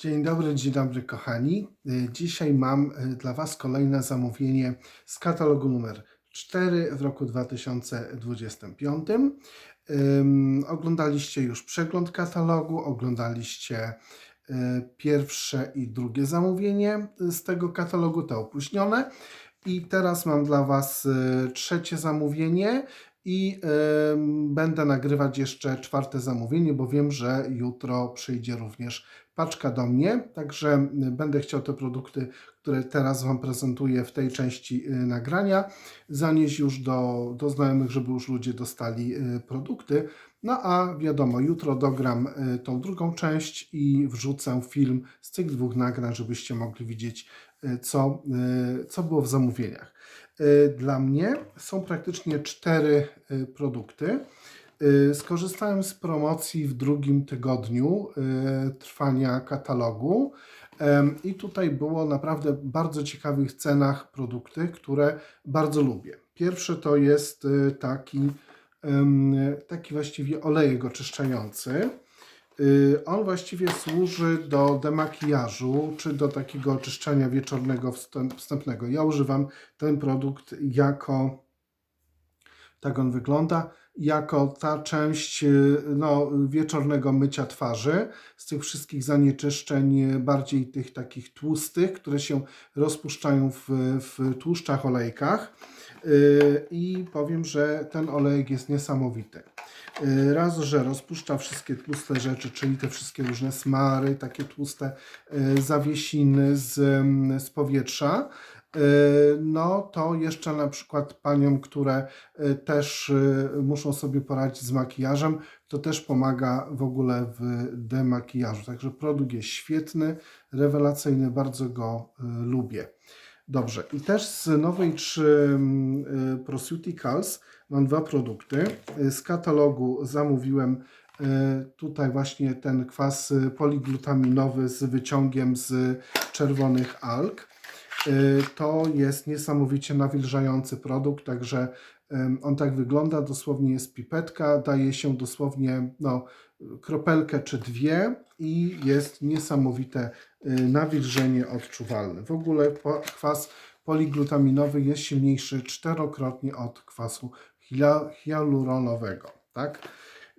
Dzień dobry, dzień dobry kochani. Y, Dzisiaj mam y, dla Was kolejne zamówienie z katalogu numer 4 w roku 2025. Ym, Oglądaliście już przegląd katalogu, oglądaliście y, pierwsze i drugie zamówienie z tego katalogu, te opóźnione. I teraz mam dla Was trzecie zamówienie i ym, będę nagrywać jeszcze czwarte zamówienie, bo wiem, że jutro przyjdzie również paczka do mnie, także y, będę chciał te produkty, które teraz Wam prezentuję w tej części y, nagrania, zanieść już do, do znajomych, żeby już ludzie dostali y, produkty. No a wiadomo, jutro dogram y, tą drugą część i wrzucę film z tych dwóch nagrań, żebyście mogli widzieć, y, co, y, co było w zamówieniach. Y, Dla mnie są praktycznie cztery y, produkty. Y, Skorzystałem z promocji w drugim tygodniu trwania katalogu i tutaj było naprawdę bardzo ciekawych cenach produkty, które bardzo lubię. Pierwszy to jest taki, taki właściwie olejek oczyszczający. Y, On właściwie służy do demakijażu czy do takiego oczyszczania wieczornego wstęp- wstępnego. Ja używam ten produkt jako tak on wygląda, jako ta część y, no, wieczornego mycia twarzy z tych wszystkich zanieczyszczeń, y, bardziej tych takich tłustych, które się rozpuszczają w, w tłuszczach, olejkach. Y, I powiem, że ten olejek jest niesamowity. Y, Raz, że rozpuszcza wszystkie tłuste rzeczy, czyli te wszystkie różne smary, takie tłuste y, zawiesiny z, mm, z powietrza. No to jeszcze na przykład paniom, które też muszą sobie poradzić z makijażem, to też pomaga w ogóle w demakijażu. Także produkt jest świetny, rewelacyjny, bardzo go lubię. Dobrze, i też z nowej 3 y, Prosuticals mam dwa produkty. Y, Z katalogu zamówiłem y, tutaj właśnie ten kwas poliglutaminowy z wyciągiem z czerwonych alg. To jest niesamowicie nawilżający produkt, także on tak wygląda, dosłownie jest pipetka, daje się dosłownie no, kropelkę czy dwie i jest niesamowite y, nawilżenie odczuwalne. W ogóle kwas poliglutaminowy jest silniejszy czterokrotnie od kwasu hia- hialuronowego, tak?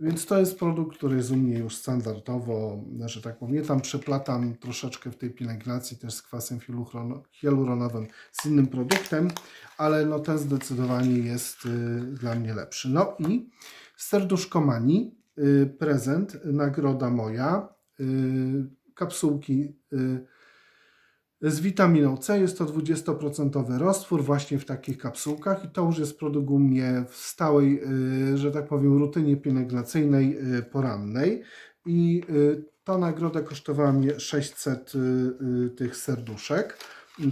Więc to jest produkt, który jest u mnie już standardowo, że tak powiem, ja tam przeplatam troszeczkę w tej pielęgnacji też z kwasem hialuron- hialuronowym z innym produktem, ale no ten zdecydowanie jest y, dla mnie lepszy. No i serduszkomani, prezent, nagroda moja, y, kapsułki y, z witaminą C. Jest to 20% roztwór właśnie w takich kapsułkach i to już jest produkt u mnie w stałej, y, że tak powiem, rutynie pielęgnacyjnej y, porannej i y, ta nagroda kosztowała mnie 600 y, y, tych serduszek.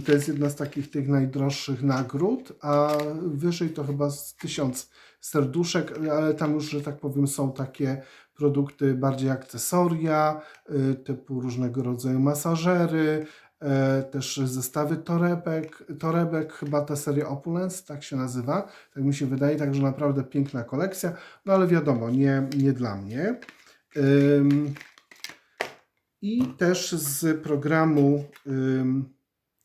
To jest jedna z takich tych najdroższych nagród, a wyżej to chyba z 1000 serduszek, ale tam już, że tak powiem, są takie produkty bardziej akcesoria, y, typu różnego rodzaju masażery, e, też zestawy torebek, torebek, chyba ta seria Opulence, tak się nazywa, tak mi się wydaje, także naprawdę piękna kolekcja, no ale wiadomo, nie, nie dla mnie. I też z programu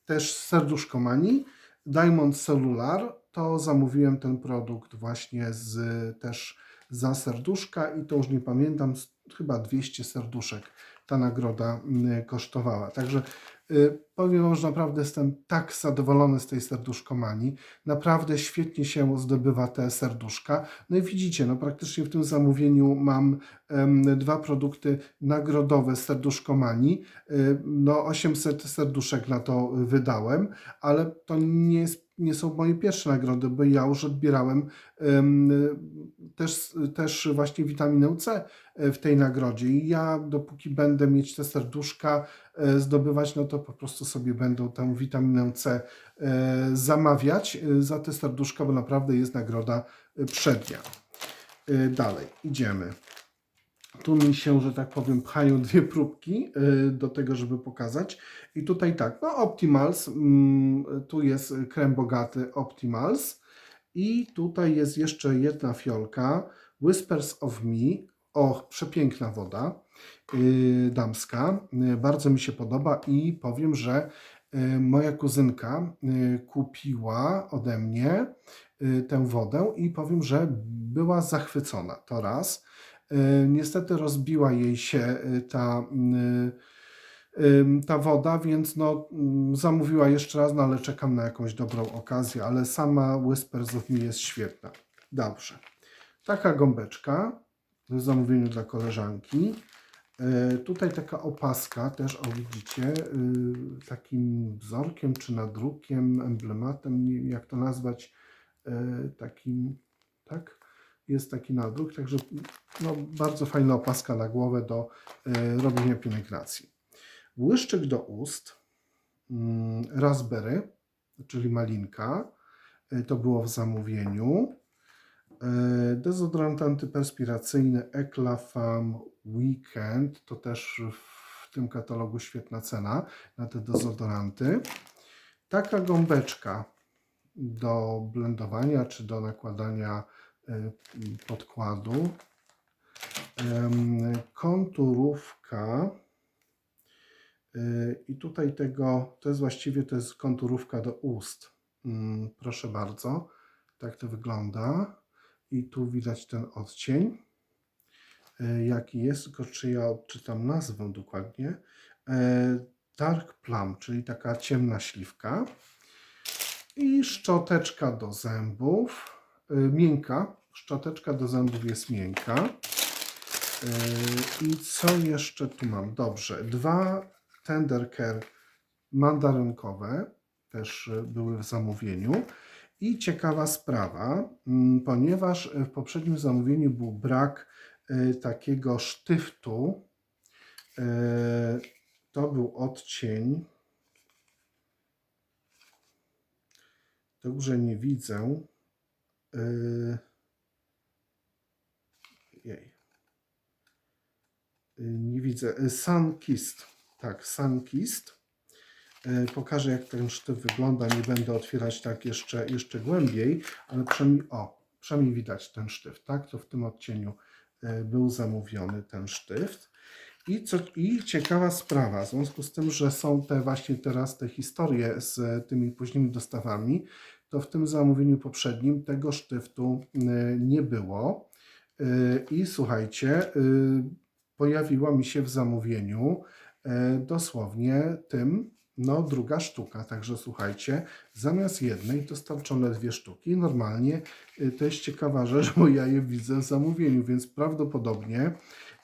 też z Serduszkomanii Diamond Cellular, to zamówiłem ten produkt właśnie z też za serduszka i to już nie pamiętam, chyba 200 serduszek ta nagroda mm, kosztowała. Także y, powiem Wam, że naprawdę jestem tak zadowolony z tej serduszkomanii. Naprawdę świetnie się zdobywa te serduszka. No i widzicie, no praktycznie w tym zamówieniu mam dwa produkty nagrodowe z serduszkomanii. Y, no 800 serduszek na to wydałem, ale to nie jest nie są moje pierwsze nagrody, bo ja już odbierałem em, też, też właśnie witaminę C e, w tej nagrodzie i ja dopóki będę mieć te serduszka e, zdobywać, no to po prostu sobie będę tę witaminę C e, zamawiać za te serduszka, bo naprawdę jest nagroda przednia. Dalej, idziemy. Tu mi się, że tak powiem, pchają dwie próbki y, do tego, żeby pokazać. I tutaj tak, no Optimals, mm, tu jest krem bogaty Optimals. I tutaj jest jeszcze jedna fiolka, Whispers of Me. Och, przepiękna woda. y, damska. Y, Bardzo mi się podoba i powiem, że moja kuzynka kupiła ode mnie tę wodę i powiem, że była zachwycona. To raz. Y, Niestety rozbiła jej się y, ta, y, ta woda, więc no, mm, zamówiła jeszcze raz, no ale czekam na jakąś dobrą okazję, ale sama Whispers of Me jest świetna. Dobrze. Taka gąbeczka w zamówieniu dla koleżanki. Tutaj taka opaska też, o widzicie, takim wzorkiem czy nadrukiem, emblematem, jak to nazwać, takim, tak? Jest taki nadruk, także no, bardzo fajna opaska na głowę do e, robienia pielęgnacji. Błyszczyk do ust, mm, raspberry, czyli malinka, e, to było w zamówieniu. E, Dezodorant antyperspiracyjny Eclafam Weekend to też w tym katalogu świetna cena na te dezodoranty. Taka gąbeczka do blendowania czy do nakładania podkładu. Em, Konturówka. E, I tutaj tego, to jest właściwie to jest konturówka do ust. Mm, Proszę bardzo, tak to wygląda. I tu widać ten odcień, e, jaki jest, tylko czy ja odczytam nazwę dokładnie. E, Dark Plum, czyli taka ciemna śliwka. I szczoteczka do zębów, e, miękka. Szczoteczka do zębów jest miękka. E, I co jeszcze tu mam? Dobrze, dwa Tender Care mandarynkowe też e, były w zamówieniu. I ciekawa sprawa, mm, ponieważ w poprzednim zamówieniu był brak e, takiego sztyftu, e, to był odcień, dobrze nie widzę, e, jej, E, nie widzę, E, Sunkist, tak, Sunkist. E, Pokażę, jak ten sztyw wygląda. Nie będę otwierać tak jeszcze, jeszcze głębiej, ale przynajmniej, o, przynajmniej widać ten sztyft, tak? To w tym odcieniu e, był zamówiony ten sztyft. I, co, I ciekawa sprawa, w związku z tym, że są te właśnie teraz te historie z tymi późnymi dostawami, to w tym zamówieniu poprzednim tego sztyftu e, nie było. E, I słuchajcie, e, pojawiła mi się w zamówieniu dosłownie tym, no druga sztuka, także słuchajcie, zamiast jednej dostarczone dwie sztuki. Normalnie y, to jest ciekawa rzecz, bo ja je widzę w zamówieniu, więc prawdopodobnie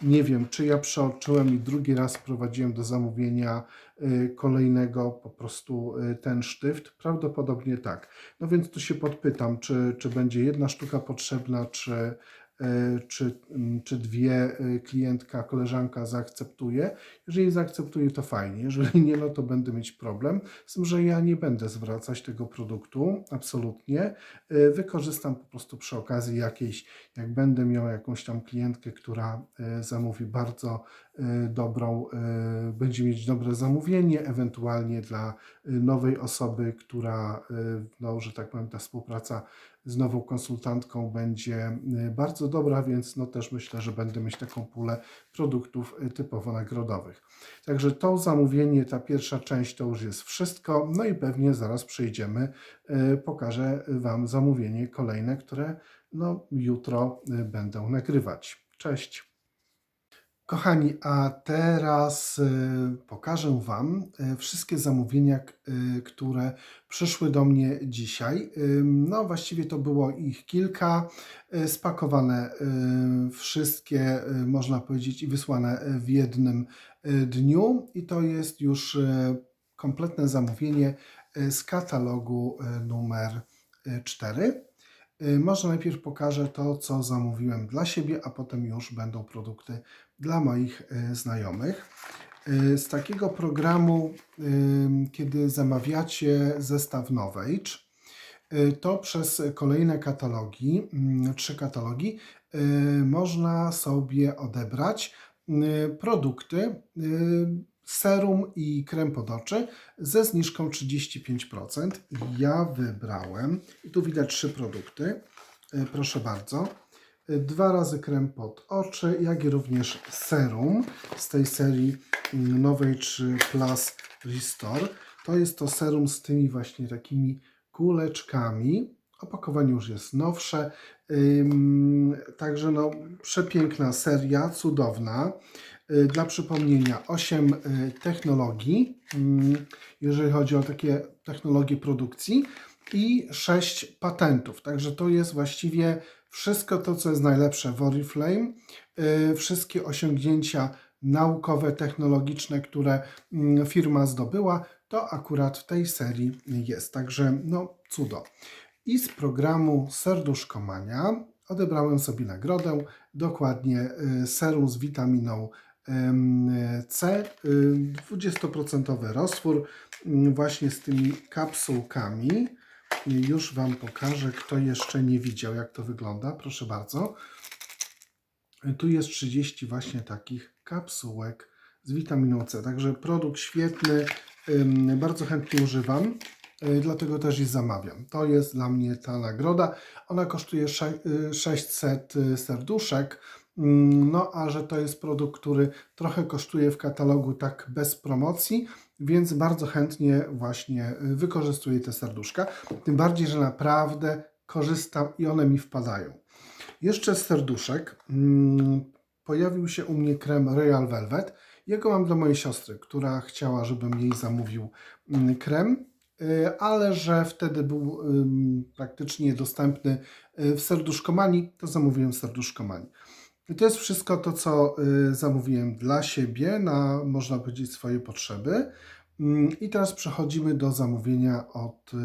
nie wiem, czy ja przeoczyłem i drugi raz prowadziłem do zamówienia y, kolejnego po prostu y, ten sztyft. Prawdopodobnie tak. No więc tu się podpytam, czy, czy będzie jedna sztuka potrzebna, czy, czy, mm, czy dwie y, klientka, koleżanka zaakceptuje. Jeżeli zaakceptuje, to fajnie. Jeżeli nie, no to będę mieć problem. Z tym, że ja nie będę zwracać tego produktu, absolutnie. Y, Wykorzystam po prostu przy okazji jakiejś, jak będę miał jakąś tam klientkę, która zamówi bardzo dobrą, będzie mieć dobre zamówienie, ewentualnie dla nowej osoby, która, no, że tak powiem, ta współpraca z nową konsultantką będzie y, bardzo dobra, więc no też myślę, że będę mieć taką pulę produktów y, typowo nagrodowych. Także to zamówienie, ta pierwsza część to już jest wszystko. No i pewnie zaraz przejdziemy. y, Pokażę Wam zamówienie kolejne, które no, jutro będę nagrywać. Cześć. Kochani, a teraz y, pokażę Wam y, wszystkie zamówienia, y, które przyszły do mnie dzisiaj. No, właściwie to było ich kilka, spakowane wszystkie, można powiedzieć, i wysłane w jednym dniu. I to jest już kompletne zamówienie z katalogu numer 4. Y, Może najpierw pokażę to, co zamówiłem dla siebie, a potem już będą produkty dla moich y, znajomych. Y, Z takiego programu, kiedy zamawiacie zestaw Novage, y, to przez kolejne katalogi, mm, trzy katalogi, można sobie odebrać produkty serum i krem pod oczy ze zniżką 35%. Ja wybrałem, tu widać trzy produkty, proszę bardzo. Y, dwa razy krem pod oczy, jak i również serum z tej serii mm, nowej 3 Plus Restore. To jest to serum z tymi właśnie takimi kuleczkami. Opakowanie już jest nowsze. Także no, przepiękna seria, cudowna. Y, Dla przypomnienia, 8 technologii, ym, jeżeli chodzi o takie technologie produkcji i 6 patentów. Także to jest właściwie wszystko to, co jest najlepsze w Oriflame. Y, Wszystkie osiągnięcia naukowe, technologiczne, które mm, firma zdobyła, to akurat w tej serii jest. Także no cudo. I z programu Serduszkomania odebrałem sobie nagrodę, dokładnie y, serum z witaminą C, y, 20% roztwór, mm, właśnie z tymi kapsułkami. Już Wam pokażę, kto jeszcze nie widział, jak to wygląda. Proszę bardzo. Tu jest 30 właśnie takich kapsułek z witaminą C. Także produkt świetny, bardzo chętnie używam, y, dlatego też i zamawiam. To jest dla mnie ta nagroda. Ona kosztuje sze- y, 600 serduszek. No, a że to jest produkt, który trochę kosztuje w katalogu tak bez promocji, więc bardzo chętnie właśnie y, wykorzystuję te serduszka. Tym bardziej, że naprawdę korzystam i one mi wpadają. Jeszcze z serduszek mm, pojawił się u mnie krem Royal Velvet. Jego mam dla mojej siostry, która chciała, żebym jej zamówił mm, krem, y, ale że wtedy był praktycznie dostępny y, w serduszkomanii, to zamówiłem serduszkomanii. I to jest wszystko to, co y, zamówiłem dla siebie, na można powiedzieć swoje potrzeby. Mm, I teraz przechodzimy do zamówienia od, y,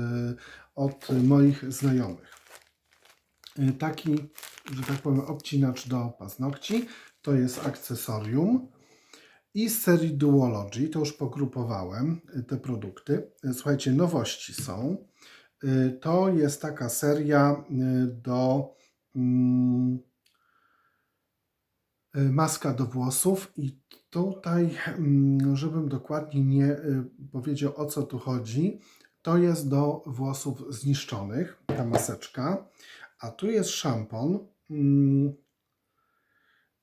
od moich znajomych. Y, Taki, że tak powiem, obcinacz do paznokci. To jest akcesorium. I z serii Duology, to już pogrupowałem te produkty. Słuchajcie, nowości są. To jest taka seria do mm, maska do włosów i tutaj, mm, żebym dokładnie nie y, powiedział o co tu chodzi, to jest do włosów zniszczonych, ta maseczka, a tu jest szampon mm,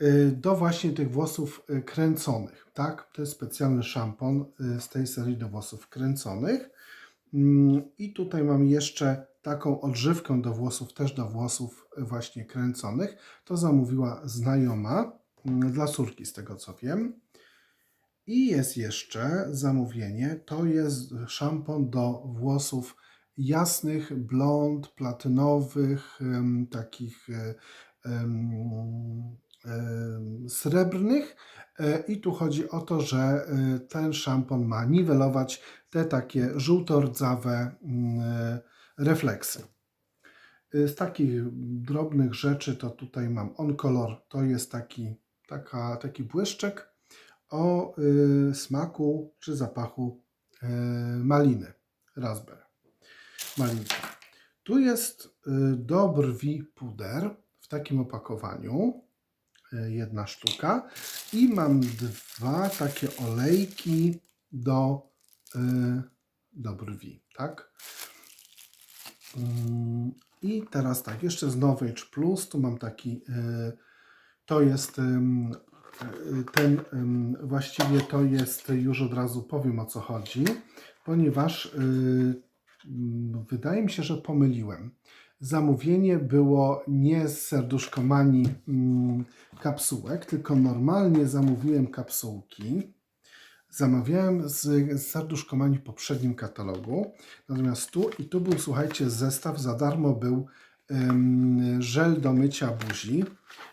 y, do właśnie tych włosów kręconych, tak? To jest specjalny szampon z tej serii do włosów kręconych. Mm, I tutaj mam jeszcze taką odżywkę do włosów, też do włosów właśnie kręconych. To zamówiła znajoma dla córki, z tego co wiem. I jest jeszcze zamówienie, to jest szampon do włosów jasnych, blond, platynowych, takich e, srebrnych. E, I tu chodzi o to, że e, ten szampon ma niwelować te takie żółto-rdzawe mm, refleksy. Z takich drobnych rzeczy to tutaj mam On Color, to jest taki, taka, taki błyszczek o y, smaku czy zapachu y, maliny, raspberry, malinki. Tu jest y, do brwi puder w takim opakowaniu, y, jedna sztuka i mam dwa takie olejki do, y, do brwi, tak? Mm, I teraz tak, jeszcze z Novage Plus, tu mam taki, y, to jest ten, właściwie to jest, już od razu powiem o co chodzi, ponieważ y, wydaje mi się, że pomyliłem. Zamówienie było nie z serduszkomanii mm, kapsułek, tylko normalnie zamówiłem kapsułki. Zamawiałem z, serduszkomanii w poprzednim katalogu. Natomiast tu i tu był, słuchajcie, zestaw za darmo był żel do mycia buzi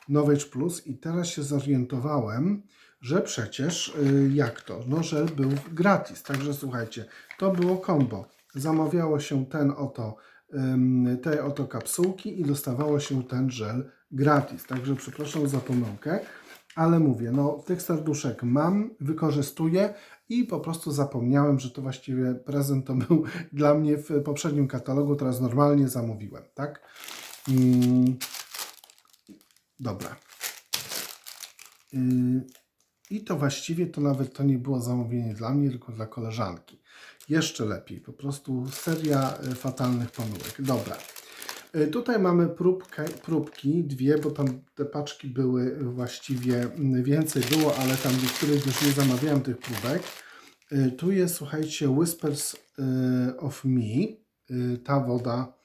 Novage Plus i teraz się zorientowałem, że przecież y, jak to? No żel był gratis, także słuchajcie, to było combo. Zamawiało się ten oto, te oto kapsułki i dostawało się ten żel gratis. Także przepraszam za pomyłkę, ale mówię, no tych serduszek mam, wykorzystuję i po prostu zapomniałem, że to właściwie prezent to był dla mnie w poprzednim katalogu, teraz normalnie zamówiłem, tak? Mm, dobra. Yy, I to właściwie to nawet to nie było zamówienie dla mnie, tylko dla koleżanki. Jeszcze lepiej, po prostu seria e, fatalnych pomyłek. Dobra. Y, Tutaj mamy próbkę, próbki, dwie, bo tam te paczki były właściwie więcej było, ale tam niektórych już nie zamawiałem tych próbek. Y, Tu jest, słuchajcie, Whispers y, of Me, ta woda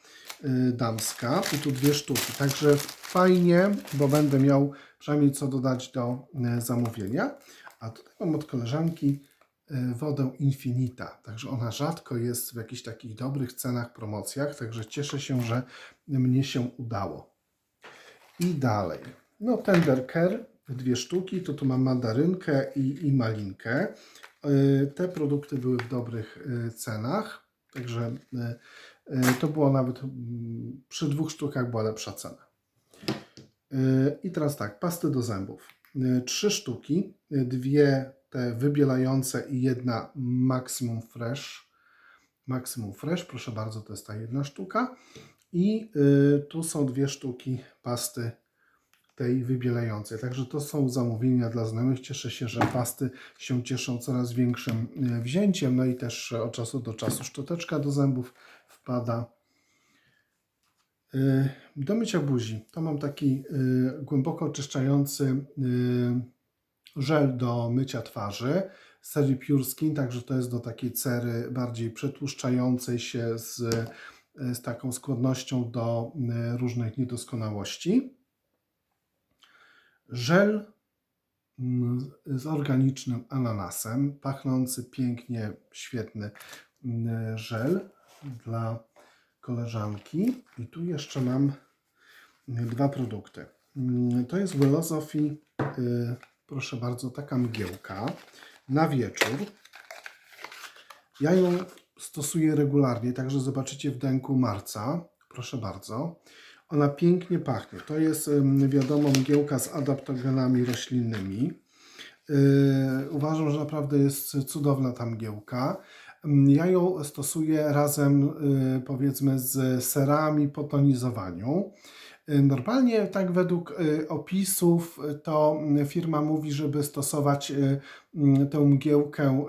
damska. I tu dwie sztuki. Także fajnie, bo będę miał przynajmniej co dodać do zamówienia. A tutaj mam od koleżanki wodę Infinita. Także ona rzadko jest w jakichś takich dobrych cenach, promocjach. Także cieszę się, że mnie się udało. I dalej. No, Tender Care, dwie sztuki. To tu mam mandarynkę i, i malinkę. Y, Te produkty były w dobrych y, cenach. Także y, y, to było nawet mm, przy dwóch sztukach była lepsza cena. Y, I teraz tak, pasty do zębów. Y, Trzy sztuki, y, dwie te wybielające i jedna Maximum Fresh. Maximum Fresh, proszę bardzo, to jest ta jedna sztuka. I y, tu są dwie sztuki pasty tej wybielającej. Także to są zamówienia dla znajomych. Cieszę się, że pasty się cieszą coraz większym y, wzięciem. No i też od czasu do czasu szczoteczka do zębów wpada. Y, Do mycia buzi to mam taki głęboko oczyszczający żel do mycia twarzy z serii Pure Skin, także to jest do takiej cery bardziej przetłuszczającej się z, z taką skłonnością do y, różnych niedoskonałości. Żel z organicznym ananasem, pachnący pięknie, świetny żel dla koleżanki. I tu jeszcze mam dwa produkty. To jest Willosophy, y, proszę bardzo, taka mgiełka na wieczór. Ja ją stosuję regularnie, także zobaczycie w denku marca. Proszę bardzo. Ona pięknie pachnie. To jest wiadomo mgiełka z adaptogenami roślinnymi. Yy, uważam, że naprawdę jest cudowna ta mgiełka. Ja ją stosuję razem yy, powiedzmy z serami po tonizowaniu. Yy, Normalnie tak według yy, opisów yy, to yy, firma mówi, żeby stosować yy, tę mgiełkę,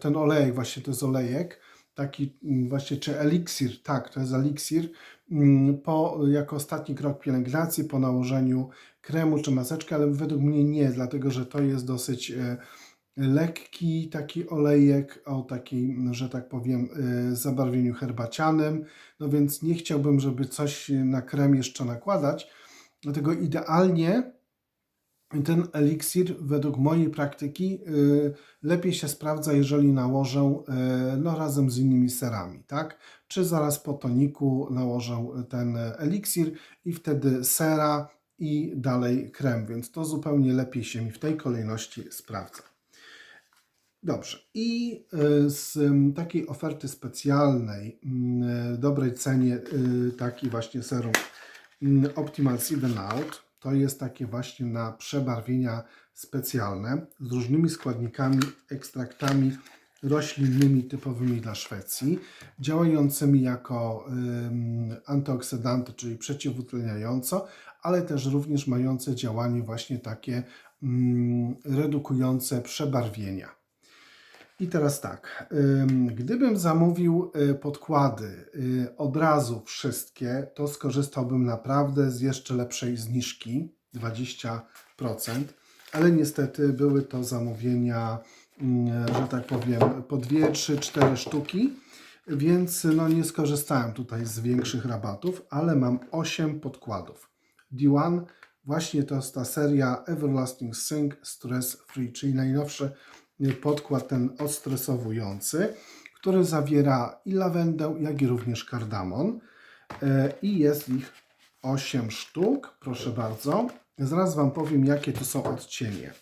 ten olejek, właśnie to jest olejek, taki yy, właśnie, czy eliksir, tak, to jest eliksir, mm, po, jako ostatni krok pielęgnacji po nałożeniu kremu czy maseczki, ale według mnie nie, dlatego że to jest dosyć lekki taki olejek o takim, że tak powiem, e, zabarwieniu herbacianym, no więc nie chciałbym, żeby coś na krem jeszcze nakładać, dlatego idealnie ten eliksir według mojej praktyki y, lepiej się sprawdza, jeżeli nałożę y, no, razem z innymi serami, tak? Czy zaraz po toniku nałożę ten eliksir i wtedy sera i dalej krem, więc to zupełnie lepiej się mi w tej kolejności sprawdza. Dobrze. I y, z takiej oferty specjalnej, mm, dobrej cenie, y, taki właśnie serum Optimal Seven Out. To jest takie właśnie na przebarwienia specjalne z różnymi składnikami, ekstraktami roślinnymi typowymi dla Szwecji, działającymi jako antyoksydanty, czyli przeciwutleniająco, ale też również mające działanie właśnie takie redukujące przebarwienia. I teraz tak, ym, gdybym zamówił y, podkłady y, od razu wszystkie, to skorzystałbym naprawdę z jeszcze lepszej zniżki 20%, ale niestety były to zamówienia, mm, że tak powiem, po 2, 3, 4 sztuki, więc no, nie skorzystałem tutaj z większych rabatów, ale mam 8 podkładów. D1 właśnie to jest ta seria Everlasting Sync Stress Free, czyli najnowszy podkład ten odstresowujący, który zawiera i lawendę, jak i również kardamon. E, I jest ich 8 sztuk, proszę bardzo. Zaraz Wam powiem, jakie tu są odcienie.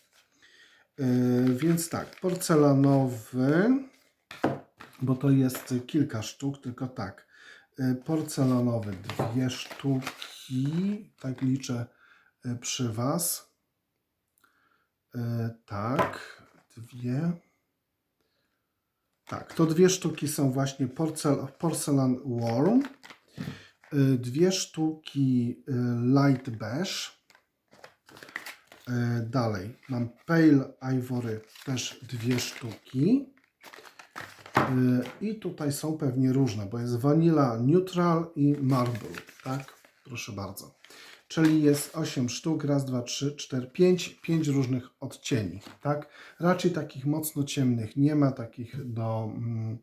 E, Więc tak, porcelanowy, bo to jest kilka sztuk, tylko tak. E, Porcelanowy dwie sztuki, tak liczę przy Was. Tak, dwie. Tak, to dwie sztuki są właśnie porcel, Porcelain Warm. Y, Dwie sztuki y, Light Beige. Y, Dalej mam Pale Ivory, też dwie sztuki. I tutaj są pewnie różne, bo jest Vanilla Neutral i Marble, tak? proszę bardzo. Czyli jest 8 sztuk, raz, dwa, trzy, cztery, pięć, pięć różnych odcieni, tak? Raczej takich mocno ciemnych nie ma, takich do, mm,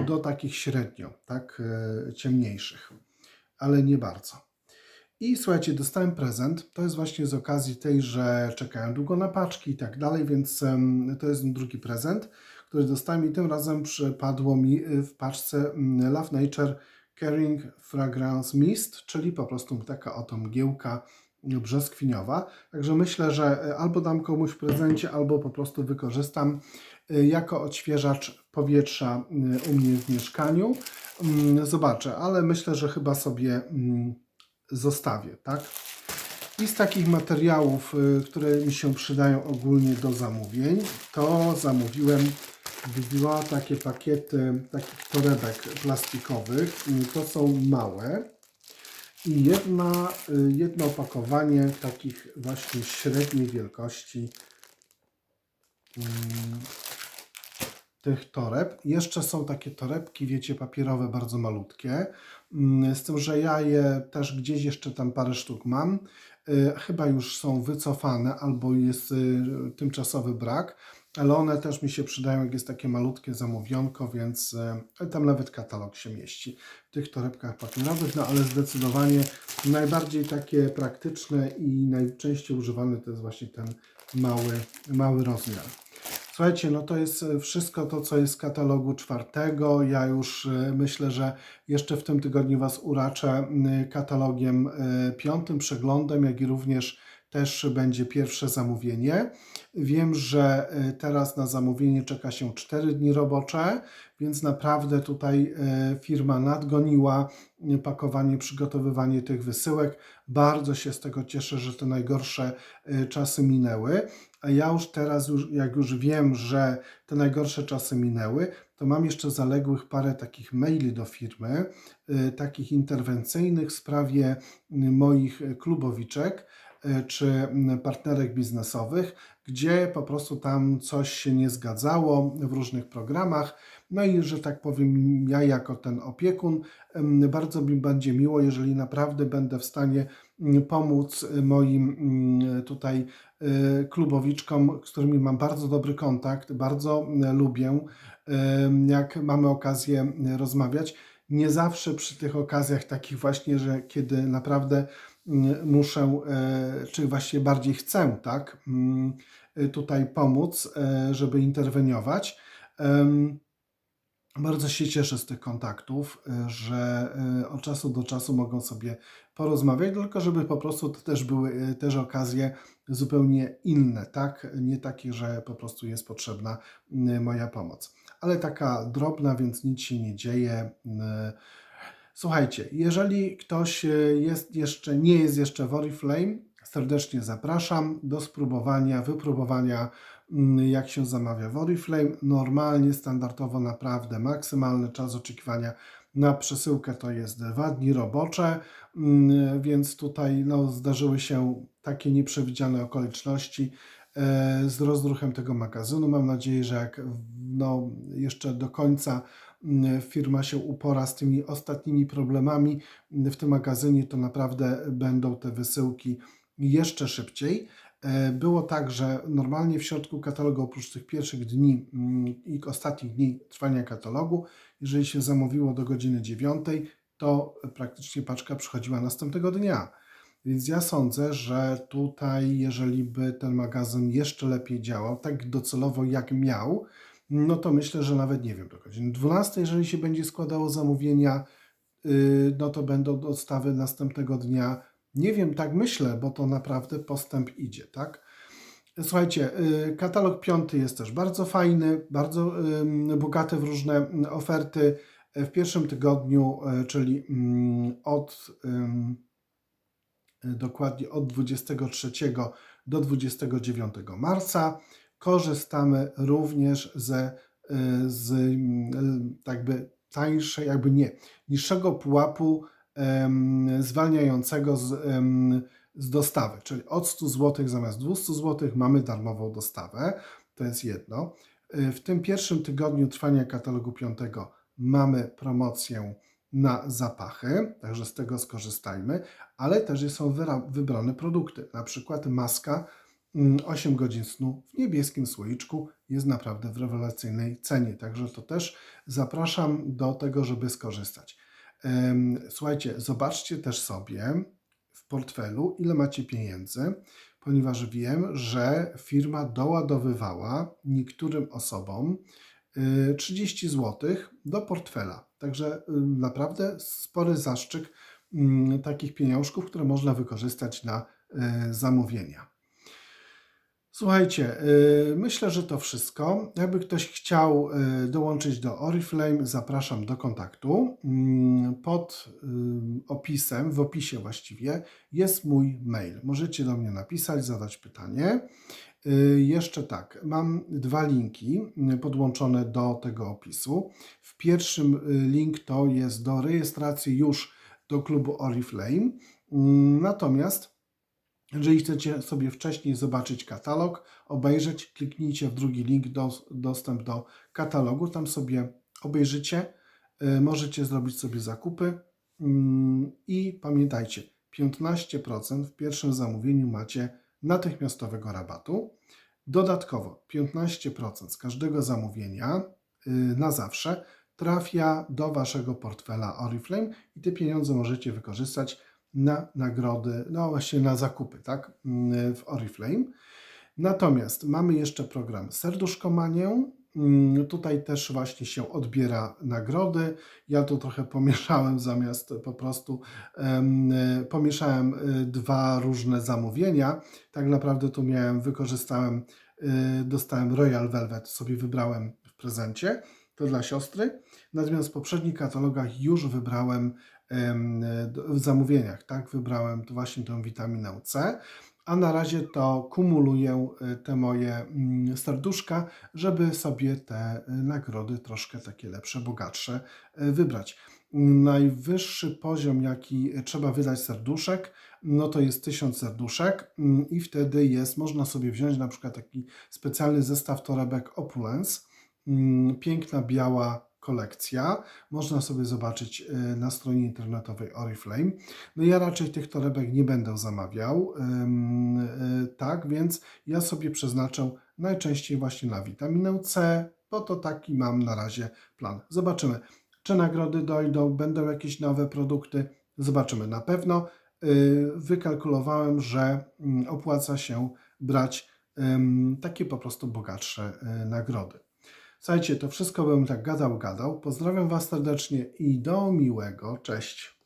y, do takich średnio, tak? y, Ciemniejszych, ale nie bardzo. I słuchajcie, dostałem prezent. To jest właśnie z okazji tej, że czekają długo na paczki i tak dalej, więc to jest drugi prezent, który dostałem i tym razem przypadło mi y, w paczce mm, Love Nature Caring Fragrance Mist, czyli po prostu taka oto mgiełka brzoskwiniowa. Także myślę, że y, albo dam komuś w prezencie, albo po prostu wykorzystam y, jako odświeżacz powietrza y, u mnie w mieszkaniu. Mm, Zobaczę, ale myślę, że chyba sobie mm, zostawię, tak? I z takich materiałów, które mi się przydają ogólnie do zamówień, to zamówiłem dwa takie pakiety takich torebek plastikowych. Y, To są małe. I jedna, y, jedno opakowanie takich właśnie średniej wielkości mm, tych toreb. Jeszcze są takie torebki, wiecie, papierowe, bardzo malutkie. Mm, Z tym, że ja je też gdzieś jeszcze tam parę sztuk mam. Y, Chyba już są wycofane albo jest y, tymczasowy brak, ale one też mi się przydają, jak jest takie malutkie zamówionko, więc y, tam nawet katalog się mieści w tych torebkach papierowych. No ale zdecydowanie najbardziej takie praktyczne i najczęściej używane to jest właśnie ten mały, mały rozmiar. Słuchajcie, no to jest e, wszystko to, co jest z katalogu czwartego. Ja już e, myślę, że jeszcze w tym tygodniu Was uraczę katalogiem e, piątym, przeglądem, jak i również też będzie pierwsze zamówienie. Wiem, że e, teraz na zamówienie czeka się 4 dni robocze, więc naprawdę tutaj e, firma nadgoniła e, pakowanie, przygotowywanie tych wysyłek. Bardzo się z tego cieszę, że te najgorsze czasy minęły. A ja już teraz, jak już wiem, że te najgorsze czasy minęły, to mam jeszcze zaległych parę takich maili do firmy, takich interwencyjnych w sprawie moich klubowiczek czy mm, partnerek biznesowych, gdzie po prostu tam coś się nie zgadzało w różnych programach. No i że tak powiem, ja jako ten opiekun, em, bardzo mi będzie miło, jeżeli naprawdę będę w stanie mm, pomóc y, moim mm, tutaj y, klubowiczkom, z którymi mam bardzo dobry kontakt, bardzo y, lubię, jak mamy okazję y, rozmawiać. Nie zawsze przy tych okazjach takich właśnie, że kiedy naprawdę mm, muszę, e, czy właściwie bardziej chcę, tak, mm, tutaj pomóc, e, żeby interweniować. Bardzo się cieszę z tych kontaktów, y, że od czasu do czasu mogą sobie porozmawiać, tylko żeby po prostu to też były też okazje zupełnie inne, tak? Nie takie, że po prostu jest potrzebna moja pomoc. Ale taka drobna, więc nic się nie dzieje. Słuchajcie, jeżeli ktoś y, jest jeszcze, nie jest jeszcze w Oriflame, serdecznie zapraszam do spróbowania, wypróbowania mm, jak się zamawia w Oriflame. Normalnie, standardowo naprawdę maksymalny czas oczekiwania na przesyłkę to jest dwa dni robocze, mm, więc tutaj no, zdarzyły się takie nieprzewidziane okoliczności e, z rozruchem tego magazynu. Mam nadzieję, że jak no, jeszcze do końca firma się upora z tymi ostatnimi problemami w tym magazynie, to naprawdę będą te wysyłki jeszcze szybciej. E, Było tak, że normalnie w środku katalogu, oprócz tych pierwszych dni mm, i ostatnich dni trwania katalogu, jeżeli się zamówiło do godziny 9, to praktycznie paczka przychodziła następnego dnia. Więc ja sądzę, że tutaj, jeżeli by ten magazyn jeszcze lepiej działał, tak docelowo jak miał, no to myślę, że nawet nie wiem, do godziny 12, jeżeli się będzie składało zamówienia, yy, no to będą dostawy następnego dnia. Nie wiem, tak myślę, bo to naprawdę postęp idzie, tak? Słuchajcie, y, katalog piąty jest też bardzo fajny, bardzo ym, bogaty w różne oferty. W pierwszym tygodniu, y, czyli mm, od y, dokładnie od 23 do 29 marca korzystamy również ze y, z mm, jakby tańszej, jakby nie, niższego pułapu zwalniającego z, z dostawy, czyli od 100 zł zamiast 200 zł mamy darmową dostawę. To jest jedno. Y, W tym pierwszym tygodniu trwania katalogu piątego mamy promocję na zapachy, także z tego skorzystajmy, ale też są wybrane produkty, na przykład maska 8 godzin snu w niebieskim słoiczku jest naprawdę w rewelacyjnej cenie, także to też zapraszam do tego, żeby skorzystać. Słuchajcie, zobaczcie też sobie w portfelu, ile macie pieniędzy, ponieważ wiem, że firma doładowywała niektórym osobom y, 30 zł do portfela. Także y, naprawdę spory zastrzyk mm, takich pieniążków, które można wykorzystać na y, zamówienia. Słuchajcie, y, myślę, że to wszystko. Jakby ktoś chciał y, dołączyć do Oriflame, zapraszam do kontaktu. Mm, Pod y, opisem, w opisie właściwie, jest mój mail. Możecie do mnie napisać, zadać pytanie. Jeszcze tak, mam dwa linki podłączone do tego opisu. W pierwszym link to jest do rejestracji już do klubu Oriflame. Mm, Natomiast jeżeli chcecie sobie wcześniej zobaczyć katalog, obejrzeć, kliknijcie w drugi link do, dostęp do katalogu, tam sobie obejrzycie, y, możecie zrobić sobie zakupy mm, i pamiętajcie, 15% w pierwszym zamówieniu macie natychmiastowego rabatu. Dodatkowo 15% z każdego zamówienia y, na zawsze trafia do waszego portfela Oriflame i te pieniądze możecie wykorzystać na nagrody, no właśnie na zakupy, tak, mm, w Oriflame. Natomiast mamy jeszcze program Serduszkomanię. Mm, Tutaj też właśnie się odbiera nagrody. Ja tu trochę pomieszałem zamiast po prostu em, pomieszałem e, dwa różne zamówienia. Tak naprawdę tu miałem, wykorzystałem, e, dostałem Royal Velvet, sobie wybrałem w prezencie. To dla siostry. Natomiast w poprzednich katalogach już wybrałem w zamówieniach, tak? Wybrałem właśnie tą witaminę C, a na razie to kumuluję y, te moje mm, serduszka, żeby sobie te y, nagrody troszkę takie lepsze, bogatsze y, wybrać. Najwyższy poziom, jaki trzeba wydać serduszek, no to jest 1000 serduszek mm, i wtedy jest, można sobie wziąć na przykład taki specjalny zestaw torebek Opulence, Mm, piękna biała kolekcja. Można sobie zobaczyć y, na stronie internetowej Oriflame. No ja raczej tych torebek nie będę zamawiał, y, tak, więc ja sobie przeznaczę najczęściej właśnie na witaminę C, bo to taki mam na razie plan. Zobaczymy, czy nagrody dojdą, będą jakieś nowe produkty. Zobaczymy na pewno. Y, Wykalkulowałem, że mm, opłaca się brać takie po prostu bogatsze nagrody. Słuchajcie, to wszystko bym tak gadał, gadał. Pozdrawiam Was serdecznie i do miłego. Cześć.